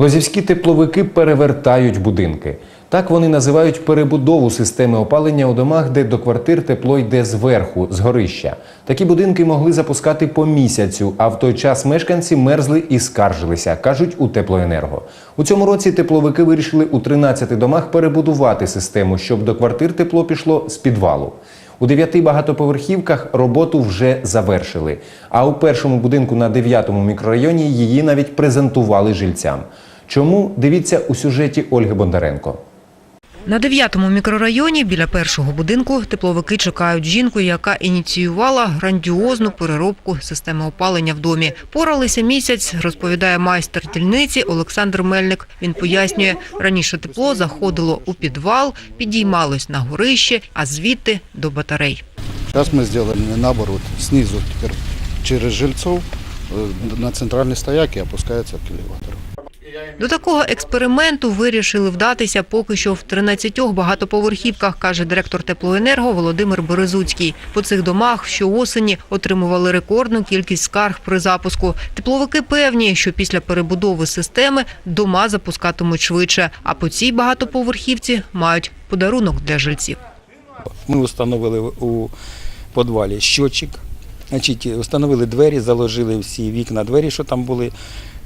Лозівські тепловики перевертають будинки. Так вони називають перебудову системи опалення у домах, де до квартир тепло йде зверху, з горища. Такі будинки могли запускати по місяцю, а в той час мешканці мерзли і скаржилися, кажуть у теплоенерго. У цьому році тепловики вирішили у 13 домах перебудувати систему, щоб до квартир тепло пішло з підвалу. У дев'яти багатоповерхівках роботу вже завершили. А у першому будинку на 9-му мікрорайоні її навіть презентували жильцям. Чому дивіться у сюжеті Ольги Бондаренко? На 9-му мікрорайоні біля першого будинку тепловики чекають жінку, яка ініціювала грандіозну переробку системи опалення в домі. Поралися місяць, розповідає майстер дільниці Олександр Мельник. Він пояснює, раніше тепло заходило у підвал, підіймалось на горище, а звідти до батарей. Сейчас мы сделали наоборот, снизу теперь через жильцов э, на центральный стояк и опускается к элеватору. до такого експерименту вирішили вдатися поки що в 13 багатоповерхівках, каже директор теплоенерго Володимир Березуцький. По цих домах щоосені отримували рекордну кількість скарг при запуску. Тепловики певні, що після перебудови системи дома запускатимуть швидше. А по цій багатоповерхівці мають подарунок для жильців. Ми встановили у підвалі щочик, значить, встановили двері, заложили всі вікна двері, що там були.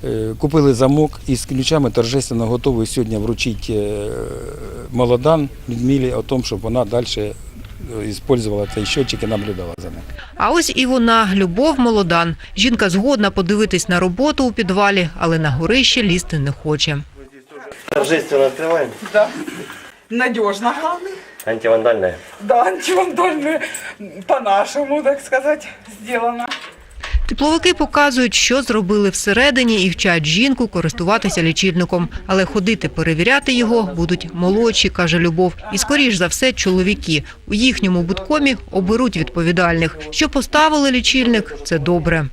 Е, Купили замок і з ключами торжественно готові сьогодні вручити е, молодан Людмилі о тому, щоб вона далі використовувала цей щочик і наблюдала за ним. А ось і вона, Любов Молодан. Жінка згодна подивитись на роботу у підвалі, але на горище лізти не хоче. Торжественно открываем. Да. Надежно, главное. Антивандальная. Да, антивандальное по-нашему, так сказать, сделано. Тепловики показують, що зробили всередині і вчать жінку користуватися лічильником. Але ходити перевіряти його будуть молодші, каже Любов. І скоріш за все чоловіки. У їхньому будкомі оберуть відповідальних. Що поставили лічильник, це добре.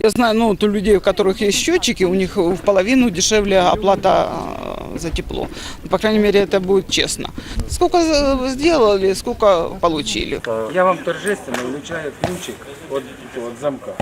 Я знаю, ну, у людей, у которых есть счетчики, у них в половину дешевле оплата за тепло. Ну, По крайней мере, это будет честно. Сколько сделали, сколько получили. Я вам торжественно вручаю ключик від, від замка.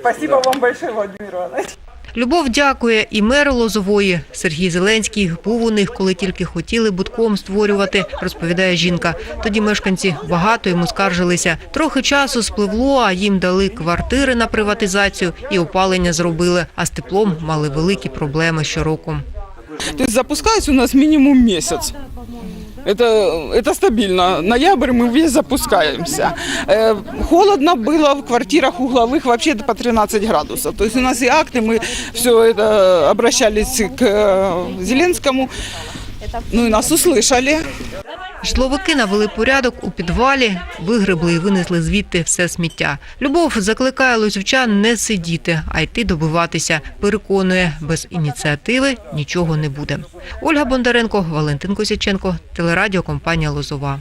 Спасибо вам большое, Владимир Иванович. Любов дякує і меру Лозової. Сергій Зеленський був у них, коли тільки хотіли будком створювати, розповідає жінка. Тоді мешканці багато йому скаржилися. Трохи часу спливло, а їм дали квартири на приватизацію і опалення зробили. А з теплом мали великі проблеми щороку. То есть запускается у нас минимум месяц. Это, это стабильно. Ноябрь мы весь запускаемся. Э, холодно было в квартирах угловых вообще по 13 градусов. То есть у нас и акты, мы все это обращались к э, Зеленскому. Ну и нас услышали. Житловики навели порядок у підвалі, вигребли і винесли звідти все сміття. Любов закликає лозівчан не сидіти, а йти добиватися. Переконує, без ініціативи нічого не буде. Ольга Бондаренко, Валентин Косяченко, телерадіокомпанія Лозова.